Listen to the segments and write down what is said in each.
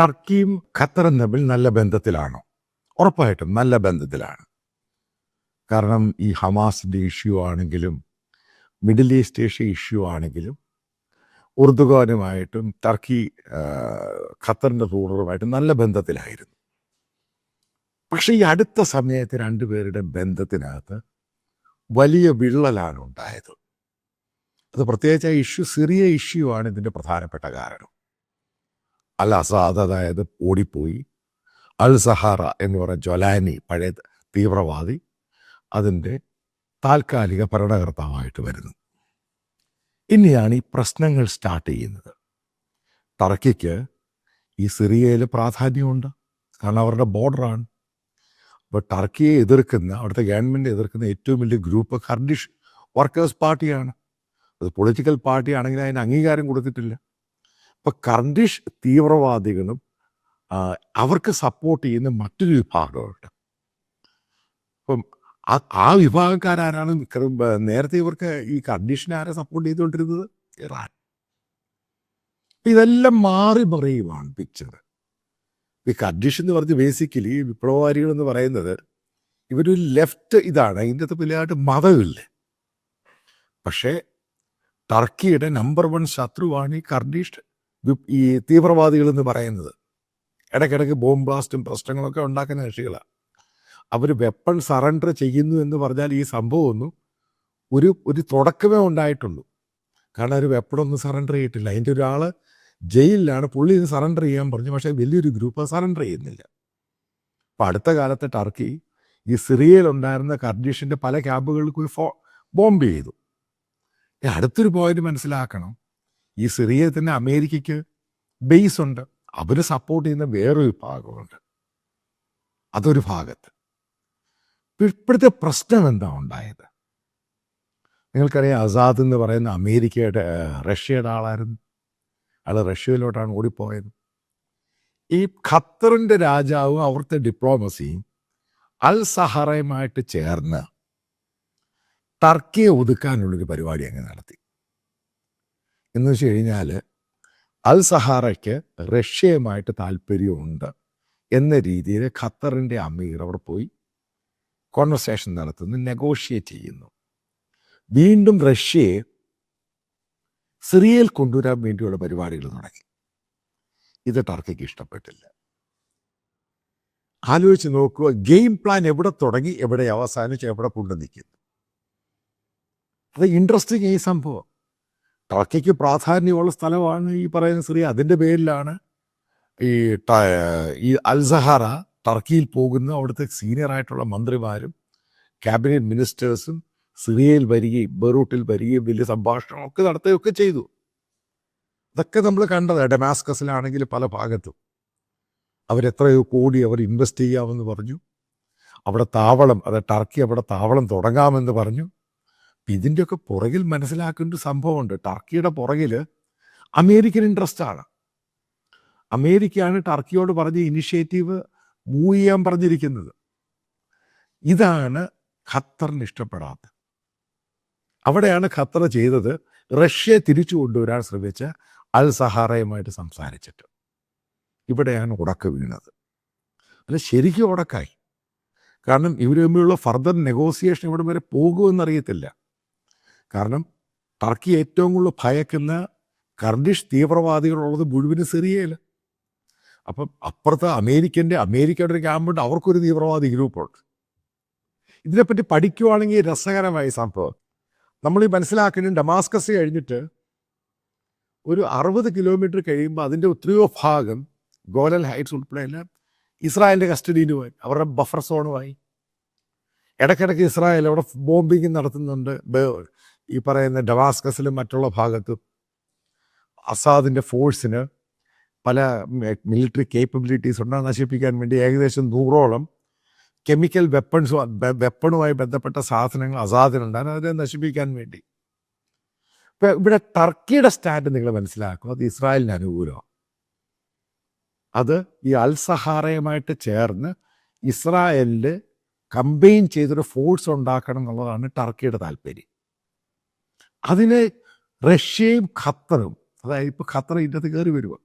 ടർക്കിയും ഖത്തറും തമ്മിൽ നല്ല ബന്ധത്തിലാണോ. ഉറപ്പായിട്ടും നല്ല ബന്ധത്തിലാണ്. കാരണം ഈ ഹമാസിന്റെ ഇഷ്യൂ ആണെങ്കിലും മിഡിൽ ഈസ്റ്റ് ഏഷ്യ ഇഷ്യൂ ആണെങ്കിലും ഉറുദുഖാനുമായിട്ടും ടർക്കി ഖത്തറിന്റെ റൂളറുമായിട്ടും നല്ല ബന്ധത്തിലായിരുന്നു. പക്ഷേ ഈ അടുത്ത സമയത്ത് രണ്ടുപേരുടെ ബന്ധത്തിനകത്ത് വലിയ വിള്ളലാണ് ഉണ്ടായത്. അത് പ്രത്യേകിച്ച് ആ ഇഷ്യൂ സിറിയ ഇഷ്യൂ ആണ് ഇതിന്റെ പ്രധാനപ്പെട്ട കാരണം. അൽ അസാദ് അതായത് ഓടിപ്പോയി. അൽ സഹാറ എന്ന് പറയുന്ന ജൊലാനി പഴയ തീവ്രവാദി അതിന്റെ താൽക്കാലിക ഭരണകർത്താവായിട്ട് വരുന്നു. ഇനിയാണ് ഈ പ്രശ്നങ്ങൾ സ്റ്റാർട്ട് ചെയ്യുന്നത്. ടർക്കിക്ക് ഈ സിറിയയിൽ പ്രാധാന്യമുണ്ട്. കാരണം അവരുടെ ബോർഡറാണ് അപ്പോൾ ടർക്കിയെ എതിർക്കുന്ന അവിടുത്തെ ഗവൺമെന്റ് എതിർക്കുന്ന ഏറ്റവും വലിയ ഗ്രൂപ്പ് കർഡിഷ് വർക്കേഴ്സ് പാർട്ടിയാണ് അത് പൊളിറ്റിക്കൽ പാർട്ടി ആണെങ്കിൽ അതിന് അംഗീകാരം കൊടുത്തിട്ടില്ല. അപ്പോൾ കർഡിഷ് തീവ്രവാദികളും അവർക്ക് സപ്പോർട്ട് ചെയ്യുന്ന മറ്റൊരു വിഭാഗമുണ്ട്. അപ്പം ആ- വിഭാഗക്കാരാണ് നേരത്തെ ഇവർക്ക് ഈ കർഡിഷിനെ ആരെ സപ്പോർട്ട് ചെയ്തുകൊണ്ടിരുന്നത്? ഇറാൻ. ഇതെല്ലാം മാറി മറിയുമാണ് പിക്ചർ ഈ കർഡിഷ് എന്ന് പറഞ്ഞ് ബേസിക്കലി വിപ്ലവകാരികൾ എന്ന് പറയുന്നത് ഇവരൊരു ലെഫ്റ്റ് ഇതാണ് അതിന്റെ അകത്ത് വലിയതായിട്ട് മതമില്ല? പക്ഷേ ടർക്കിയുടെ നമ്പർ വൺ ശത്രുവാണ് ഈ കർഡിഷ് ഈ തീവ്രവാദികൾ എന്ന് പറയുന്നത്. ഇടയ്ക്കിടയ്ക്ക് ബോംബ് ബ്ലാസ്റ്റും പ്രശ്നങ്ങളൊക്കെ ഉണ്ടാക്കുന്ന കക്ഷികളാണ് അവർ വെപ്പൺ സറണ്ടർ ചെയ്യുന്നു എന്ന് പറഞ്ഞാൽ ഈ സംഭവമൊന്നും ഒരു ഒരു തുടക്കമേ ഉണ്ടായിട്ടുള്ളൂ. കാരണം ഒരു വെപ്പണൊന്നും സറണ്ടർ ചെയ്തിട്ടില്ല. അതിന്റെ ഒരാൾ ജയിലിലാണ് പുള്ളി ഇത് സറണ്ടർ ചെയ്യാൻ പറഞ്ഞു. പക്ഷേ വലിയൊരു ഗ്രൂപ്പ് സറണ്ടർ ചെയ്യുന്നില്ല. അപ്പം അടുത്ത കാലത്ത് ടർക്കി ഈ സിറിയയിലുണ്ടായിരുന്ന കർഡിഷിന്റെ പല ക്യാമ്പുകൾക്ക് ഫോ ബോംബ് ചെയ്തു. അടുത്തൊരു പോയിന്റ് മനസ്സിലാക്കണം. ഈ സിറിയയിൽ തന്നെ അമേരിക്കയ്ക്ക് ബേസ് ഉണ്ട്. അവർ സപ്പോർട്ട് ചെയ്യുന്ന വേറൊരു ഭാഗമുണ്ട് അതൊരു ഭാഗത്ത്. ഇപ്പൊ ഇപ്പോഴത്തെ പ്രശ്നം എന്താ ഉണ്ടായത്? നിങ്ങൾക്കറിയാം ആസാദ് എന്ന് പറയുന്ന അമേരിക്കയുടെ റഷ്യയുടെ ആളായിരുന്നു. അയാൾ റഷ്യയിലോട്ടാണ് ഓടിപ്പോയത്. ഈ ഖത്തറിന്റെ രാജാവും അവിടുത്തെ ഡിപ്ലോമസിയും അൽ സഹറയുമായിട്ട് ചേർന്ന് ടർക്കിയെ ഒതുക്കാനുള്ളൊരു പരിപാടി അങ്ങ് നടത്തി. എന്ന് വെച്ച് കഴിഞ്ഞാൽ അൽ സഹാറയ്ക്ക് റഷ്യയുമായിട്ട് താല്പര്യമുണ്ട് എന്ന രീതിയിൽ ഖത്തറിന്റെ അമീർ അവിടെ പോയി കോൺവെർസേഷൻ നടത്തുന്നു നെഗോഷിയേറ്റ് ചെയ്യുന്നു. വീണ്ടും റഷ്യയെ സിറിയയിൽ കൊണ്ടുവരാൻ വേണ്ടിയുള്ള പരിപാടികൾ തുടങ്ങി. ഇത് ടർക്കിക്ക് ഇഷ്ടപ്പെട്ടില്ല. ആലോചിച്ച് നോക്കുക ഗെയിം പ്ലാൻ എവിടെ തുടങ്ങി എവിടെ അവസാനിച്ച് എവിടെ കൊണ്ടു നിൽക്കുന്നു അത് ഇൻട്രസ്റ്റിംഗ് ഈ സംഭവം. ടർക്കിക്ക് പ്രാധാന്യമുള്ള സ്ഥലമാണ് ഈ പറയുന്ന സിറിയ. അതിന്റെ പേരിലാണ് ഈ ഈ അൽസഹാറ ടർക്കിയിൽ പോകുന്ന അവിടുത്തെ സീനിയർ ആയിട്ടുള്ള മന്ത്രിമാരും ക്യാബിനറ്റ് മിനിസ്റ്റേഴ്സും സിറിയയിൽ വരികയും ബെറൂട്ടിൽ വരികയും വലിയ സംഭാഷണമൊക്കെ നടത്തുകയൊക്കെ ചെയ്തു. ഇതൊക്കെ നമ്മൾ കണ്ടത്. ഡെമാസ്കസിലാണെങ്കിൽ പല ഭാഗത്തും. അവരെത്രയോ കോടി അവർ ഇൻവെസ്റ്റ് ചെയ്യാമെന്ന് പറഞ്ഞു. അവിടെ താവളം അത് ടർക്കി അവിടെ താവളം തുടങ്ങാമെന്ന് പറഞ്ഞു. ഇതിന്റെയൊക്കെ പുറകിൽ മനസ്സിലാക്കേണ്ട ഒരു സംഭവമുണ്ട്. ടർക്കിയുടെ പുറകിൽ അമേരിക്കൻ ഇൻട്രസ്റ്റ് ആണ്. അമേരിക്കയാണ് ടർക്കിയോട് പറഞ്ഞ ഇനിഷ്യേറ്റീവ് മൂവ് ചെയ്യാൻ പറഞ്ഞിരിക്കുന്നത്. ഇതാണ് ഖത്തറിന് ഇഷ്ടപ്പെടാത്തത് അവിടെയാണ് ഖത്തർ ചെയ്തത് റഷ്യയെ തിരിച്ചു കൊണ്ടുവരാൻ ശ്രമിച്ച അൽ സഹാറയുമായിട്ട് സംസാരിച്ചിട്ട്. ഇവിടെയാണ് ഉടക്ക് വീണത്. അല്ല ശരിക്കും ഉടക്കായി. കാരണം ഇവർ തമ്മിലുള്ള ഫർദർ നെഗോസിയേഷൻ ഇവിടെ വരെ പോകുമെന്നറിയത്തില്ല കാരണം ടർക്കി ഏറ്റവും കൂടുതൽ ഭയക്കുന്ന കർഡിഷ് തീവ്രവാദികളുള്ളത് മുഴുവനും സിറിയയിൽ അപ്പം അപ്പുറത്ത് അമേരിക്കന്റെ അമേരിക്കയുടെ ഒരു ക്യാമ്പുണ്ട് അവർക്കൊരു തീവ്രവാദി ഗ്രൂപ്പുണ്ട് ഇതിനെപ്പറ്റി പഠിക്കുവാണെങ്കിൽ രസകരമായ സംഭവം. നമ്മൾ ഈ മനസ്സിലാക്കുന്ന ഡമാസ്കസ് കഴിഞ്ഞിട്ട് ഒരു അറുപത് കിലോമീറ്റർ കഴിയുമ്പോൾ അതിന്റെ എത്രയോ ഭാഗം ഗോലൻ ഹൈറ്റ്സ് ഉൾപ്പെടെയെല്ലാം ഇസ്രായേലിന്റെ കസ്റ്റഡിയിലുമായി അവരുടെ ബഫർ സോണുമായി ഇടയ്ക്കിടയ്ക്ക് ഇസ്രായേൽ അവിടെ ബോംബിങ് നടത്തുന്നുണ്ട്. ഈ പറയുന്ന ഡമാസ്കസിലും മറ്റുള്ള ഭാഗത്തും അസാദിന്റെ ഫോഴ്സിന് പല മിലിറ്ററി കേപ്പബിലിറ്റീസ് ഉണ്ടോ നശിപ്പിക്കാൻ വേണ്ടി ഏകദേശം നൂറോളം കെമിക്കൽ വെപ്പൺസ് വെപ്പണുമായി ബന്ധപ്പെട്ട സാധനങ്ങൾ അസാദിനുണ്ടാകും അതിനെ നശിപ്പിക്കാൻ വേണ്ടി. ഇപ്പം ഇവിടെ ടർക്കിയുടെ സ്റ്റാൻഡ് നിങ്ങൾ മനസ്സിലാക്കും. അത് ഇസ്രായേലിന് അനുകൂലമാണ്. അത് ഈ അൽ സഹാറയുമായിട്ട് ചേർന്ന് ഇസ്രായേലിൽ കമ്പൈൻ ചെയ്തൊരു ഫോഴ്സ് ഉണ്ടാക്കണം എന്നുള്ളതാണ് ടർക്കിയുടെ താല്പര്യം. അതിന് റഷ്യയും ഖത്തറും അതായത് ഇപ്പോൾ ഖത്തർ ഇന്നത്തെ കയറി വരുക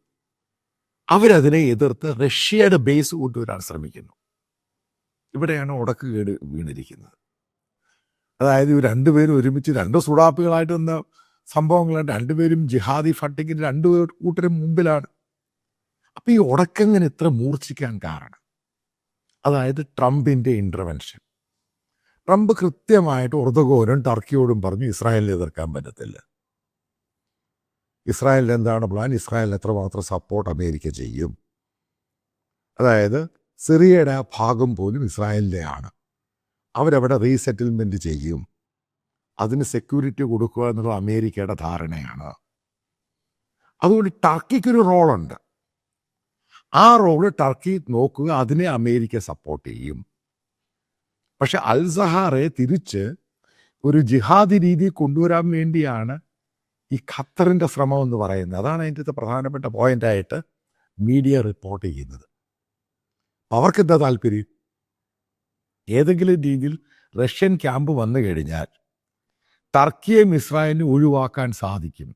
അവരതിനെ എതിർത്ത് റഷ്യയുടെ ബേസ് കൊണ്ടുവരാൻ ശ്രമിക്കുന്നു. ഇവിടെയാണ് ഉടക്ക് കേട് വീണിരിക്കുന്നത്. അതായത് ഇവർ രണ്ടുപേരും ഒരുമിച്ച് രണ്ട് സുഡാപ്പുകളായിട്ട് വന്ന സംഭവങ്ങളാണ്. രണ്ടുപേരും ജിഹാദി ഫണ്ടിങ്ങിന് രണ്ടു കൂട്ടരും മുമ്പിലാണ്. അപ്പൊ ഈ ഉടക്കങ്ങനെ ഇത്ര മൂർച്ഛിക്കാൻ കാരണം? അതായത് ട്രംപിന്റെ ഇന്റർവെൻഷൻ ട്രംപ് കൃത്യമായിട്ട് ഉറുദഗോനും ടർക്കിയോടും പറഞ്ഞു ഇസ്രായേലിനെ എതിർക്കാൻ പറ്റത്തില്ല. ഇസ്രായേലിൽ എന്താണ് പ്ലാൻ ഇസ്രായേലിന് എത്രമാത്രം സപ്പോർട്ട് അമേരിക്ക ചെയ്യും? അതായത് സിറിയയുടെ ആ ഭാഗം പോലും ഇസ്രായേലിന്റെയാണ്. അവരവിടെ റീസെറ്റിൽമെന്റ് ചെയ്യും. അതിന് സെക്യൂരിറ്റി കൊടുക്കുക എന്നുള്ള അമേരിക്കയുടെ ധാരണയാണ്. അതുകൊണ്ട് ടർക്കിക്കൊരു റോളുണ്ട് ആ റോൾ ടർക്കി നോക്കുക അതിനെ അമേരിക്ക സപ്പോർട്ട് ചെയ്യും. പക്ഷെ അൽസഹാറെ തിരിച്ച് ഒരു ജിഹാദി രീതി കൊണ്ടുവരാൻ വേണ്ടിയാണ് ഈ ഖത്തറിന്റെ ശ്രമം എന്ന് പറയുന്നത്. അതാണ് അതിന്റെ പ്രധാനപ്പെട്ട പോയിന്റായിട്ട് മീഡിയ റിപ്പോർട്ട് ചെയ്യുന്നത്. അവർക്ക് എന്താ താല്പര്യം? ഏതെങ്കിലും രീതിയിൽ റഷ്യൻ ക്യാമ്പ് വന്നു കഴിഞ്ഞാൽ ടർക്കിയെയും ഇസ്രായേലിനും ഒഴിവാക്കാൻ സാധിക്കും.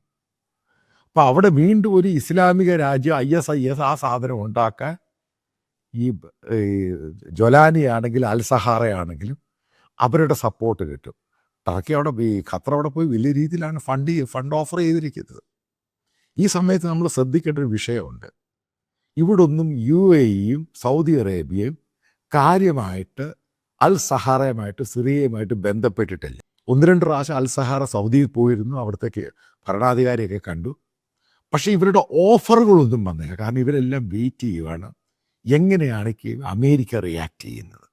അപ്പം അവിടെ വീണ്ടും ഒരു ഇസ്ലാമിക രാജ്യം ഐ എസ് ഐ എസ് ആ സാധനം ഉണ്ടാക്കാൻ ഈ ജൊലാനി ആണെങ്കിലും അൽസഹാറയാണെങ്കിലും അവരുടെ സപ്പോർട്ട് കിട്ടും. ടർക്കി അവിടെ ഈ ഖത്തർ അവിടെ പോയി വലിയ രീതിയിലാണ് ഫണ്ട് ഫണ്ട് ഓഫർ ചെയ്തിരിക്കുന്നത്. ഈ സമയത്ത് നമ്മൾ ശ്രദ്ധിക്കേണ്ട ഒരു വിഷയമുണ്ട്. ഇവിടെ ഒന്നും യു എ ഇയും സൗദി അറേബ്യയും കാര്യമായിട്ട് അൽ സഹാറയുമായിട്ട് സിറിയയുമായിട്ട് ബന്ധപ്പെട്ടിട്ടില്ല. ഒന്ന് രണ്ട് പ്രാവശ്യം അൽ സഹാറ സൗദിയിൽ പോയിരുന്നു അവിടത്തേക്ക് ഭരണാധികാരിയൊക്കെ കണ്ടു. പക്ഷേ ഇവരുടെ ഓഫറുകളൊന്നും വന്നില്ല. കാരണം ഇവരെല്ലാം വെയിറ്റ് ചെയ്യുവാണ്. എങ്ങനെയാണ് അമേരിക്ക റിയാക്ട് ചെയ്യുന്നത്?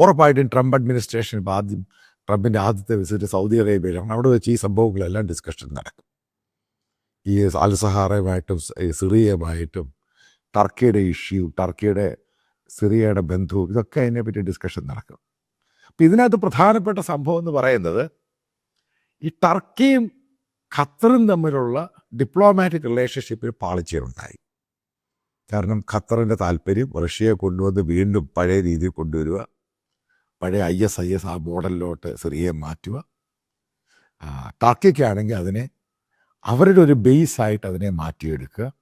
ഉറപ്പായിട്ടും ട്രംപ് അഡ്മിനിസ്ട്രേഷൻ ഇപ്പോൾ ആദ്യം ട്രംപിന്റെ ആദ്യത്തെ വിസിറ്റ് സൗദി അറേബ്യയിലാണ്. അവിടെ വെച്ച് ഈ സംഭവങ്ങളെല്ലാം ഡിസ്കഷൻ നടക്കും. ഈ അൽസഹാറയുമായിട്ടും സിറിയയുമായിട്ടും ടർക്കിയുടെ ഇഷ്യൂ ടർക്കിയുടെ സിറിയയുടെ ബന്ധവും ഇതൊക്കെ അതിനെപ്പറ്റി ഡിസ്കഷൻ നടക്കും. അപ്പം ഇതിനകത്ത് പ്രധാനപ്പെട്ട സംഭവം എന്ന് പറയുന്നത് ഈ ടർക്കിയും ഖത്തറും തമ്മിലുള്ള ഡിപ്ലോമാറ്റിക് റിലേഷൻഷിപ്പിൽ പാളിച്ചയുണ്ടായി കാരണം ഖത്തറിന്റെ താല്പര്യം റഷ്യയെ കൊണ്ടുവന്ന് വീണ്ടും പഴയ രീതിയിൽ കൊണ്ടുവരിക പഴയ ഐ എസ് ഐ എസ് ആ മോഡലിലോട്ട് സിറിയയെ മാറ്റുക. ടർക്കിക്കാണെങ്കിൽ അതിനെ അവരുടെ ഒരു ബേസ് ആയിട്ട് അതിനെ മാറ്റിയെടുക്കുക.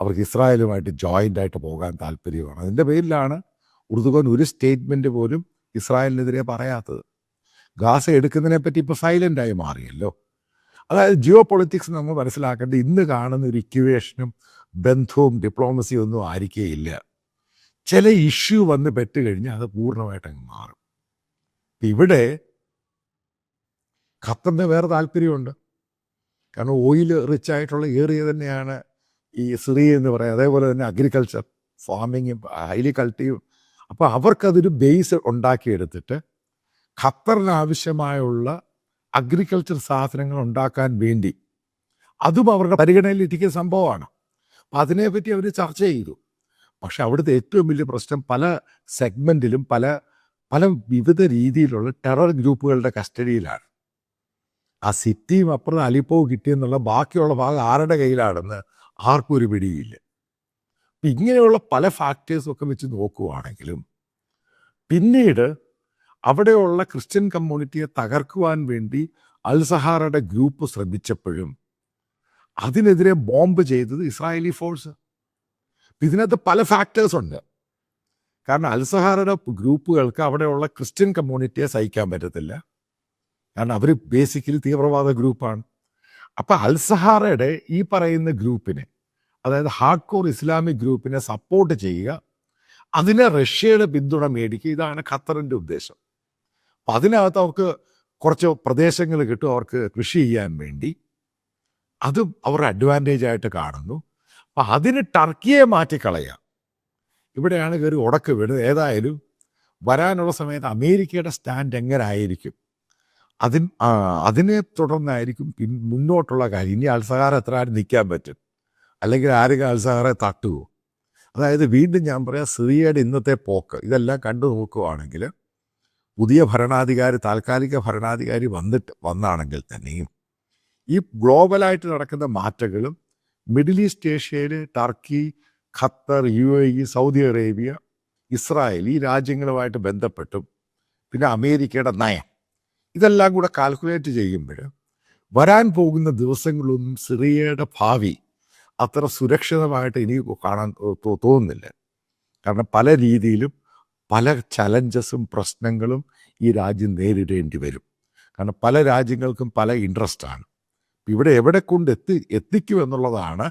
അവർക്ക് ഇസ്രായേലുമായിട്ട് ജോയിന്റ് ആയിട്ട് പോകാൻ താല്പര്യമാണ്. അതിന്റെ പേരിലാണ് ഉറുദുഖാൻ ഒരു സ്റ്റേറ്റ്മെന്റ് പോലും ഇസ്രായേലിനെതിരെ പറയാത്തത്. ഗാസ എടുക്കുന്നതിനെ പറ്റി ഇപ്പോൾ സൈലന്റായി മാറിയല്ലോ. അതായത് ജിയോ പൊളിറ്റിക്സ് നമ്മൾ മനസ്സിലാക്കേണ്ടത് ഇന്ന് കാണുന്ന ഒരു ഇക്വേഷനും ബന്ധവും ഡിപ്ലോമസിയും ഒന്നും ആയിരിക്കേയില്ല. ചില ഇഷ്യൂ വന്ന് പെട്ടുകഴിഞ്ഞാൽ അത് പൂർണമായിട്ട് അങ്ങ് മാറും. ഇവിടെ ഖത്തറിന് വേറെ താല്പര്യമുണ്ട്. കാരണം ഓയിൽ റിച്ച് ആയിട്ടുള്ള ഏറിയ തന്നെയാണ് ഈ സിറിയ എന്ന് പറയുന്നത് അതേപോലെ തന്നെ അഗ്രികൾച്ചർ ഫാമിങ്ങും ഹൈലി കൾട്ടിയും അപ്പോൾ അവർക്കതൊരു ബേസ് ഉണ്ടാക്കിയെടുത്തിട്ട് ഖത്തറിന് ആവശ്യമായുള്ള അഗ്രികൾച്ചർ സാധനങ്ങൾ ഉണ്ടാക്കാൻ വേണ്ടി. അതും അവരുടെ പരിഗണനയിൽ ഇരിക്കുന്ന സംഭവമാണ്. അപ്പം അതിനെപ്പറ്റി അവർ ചർച്ച ചെയ്തു. പക്ഷെ അവിടുത്തെ ഏറ്റവും വലിയ പ്രശ്നം പല സെഗ്മെന്റിലും പല പല വിവിധ രീതിയിലുള്ള ടെറർ ഗ്രൂപ്പുകളുടെ കസ്റ്റഡിയിലാണ്. ആ സിറ്റിയും അപ്പുറത്ത് അലിപ്പോ കിട്ടിയെന്നുള്ള ബാക്കിയുള്ള ഭാഗം ആരുടെ കയ്യിലാണെന്ന് ആർക്കും ഒരു പിടിയില്ല. അപ്പം ഇങ്ങനെയുള്ള പല ഫാക്ടേഴ്സും ഒക്കെ വെച്ച് നോക്കുവാണെങ്കിലും പിന്നീട് അവിടെയുള്ള ക്രിസ്ത്യൻ കമ്മ്യൂണിറ്റിയെ തകർക്കുവാൻ വേണ്ടി അൽസഹാറയുടെ ഗ്രൂപ്പ് ശ്രമിച്ചപ്പോഴും അതിനെതിരെ ബോംബ് ചെയ്തത് ഇസ്രായേലി ഫോഴ്സ് ഇതിനകത്ത് പല ഫാക്ടേഴ്സ് ഉണ്ട്. കാരണം അൽസഹാറയുടെ ഗ്രൂപ്പുകൾക്ക് അവിടെയുള്ള ക്രിസ്ത്യൻ കമ്മ്യൂണിറ്റിയെ സഹിക്കാൻ പറ്റത്തില്ല. കാരണം അവർ ബേസിക്കലി തീവ്രവാദ ഗ്രൂപ്പാണ്. അപ്പം അൽസഹാറയുടെ ഈ പറയുന്ന ഗ്രൂപ്പിനെ അതായത് ഹാർഡ് കോർ ഇസ്ലാമിക് ഗ്രൂപ്പിനെ സപ്പോർട്ട് ചെയ്യുക അതിനെ റഷ്യയുടെ പിന്തുണ മേടിക്കുക ഇതാണ് ഖത്തറിന്റെ ഉദ്ദേശം. അപ്പം അതിനകത്ത് അവർക്ക് കുറച്ച് പ്രദേശങ്ങൾ കിട്ടും അവർക്ക് കൃഷി ചെയ്യാൻ വേണ്ടി. അതും അവർ അഡ്വാന്റേജ് ആയിട്ട് കാണുന്നു. അപ്പം അതിന് ടർക്കിയെ മാറ്റിക്കളയുക ഇവിടെയാണ് കയറി ഉടക്ക് വീണത്. ഏതായാലും വരാനുള്ള സമയത്ത് അമേരിക്കയുടെ സ്റ്റാൻഡ് എങ്ങനെ ആയിരിക്കും അതിൻ അതിനെ തുടർന്നായിരിക്കും പിൻ മുന്നോട്ടുള്ള കാര്യം. ഇനി അൽസഹാർ എത്ര ആരും നിൽക്കാൻ പറ്റും? അല്ലെങ്കിൽ ആരെങ്കിലും അൽസഹാറെ തട്ടുമോ അതായത് വീണ്ടും ഞാൻ പറയാം സിറിയയുടെ ഇന്നത്തെ പോക്ക്. ഇതെല്ലാം കണ്ടു നോക്കുകയാണെങ്കിൽ പുതിയ ഭരണാധികാരി താൽക്കാലിക ഭരണാധികാരി വന്നിട്ട് വന്നാണെങ്കിൽ തന്നെയും ഈ ഗ്ലോബലായിട്ട് നടക്കുന്ന മാറ്റങ്ങളും മിഡിൽ ഈസ്റ്റ് ഏഷ്യയിൽ Turkey Qatar U A E Saudi Arabia Israel ഈ രാജ്യങ്ങളുമായിട്ട് ബന്ധപ്പെട്ടും പിന്നെ അമേരിക്കയുടെ നയം ഇതെല്ലാം കൂടെ കാൽക്കുലേറ്റ് ചെയ്യുമ്പോൾ വരാൻ പോകുന്ന ദിവസങ്ങളൊന്നും സിറിയയുടെ ഭാവി അത്ര സുരക്ഷിതമായിട്ട് എനിക്ക് കാണാൻ തോന്നുന്നില്ല. കാരണം പല രീതിയിലും പല ചലഞ്ചസും പ്രശ്നങ്ങളും ഈ രാജ്യം നേരിടേണ്ടി വരും. കാരണം പല രാജ്യങ്ങൾക്കും പല ഇൻട്രസ്റ്റാണ് ഇവിടെ എവിടെ കൊണ്ട് എത്തി എത്തിക്കുമെന്നുള്ളതാണ്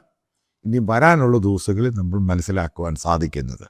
ഇനി വരാനുള്ള ദിവസങ്ങളിൽ നമ്മൾ മനസ്സിലാക്കുവാൻ സാധിക്കുന്നത്.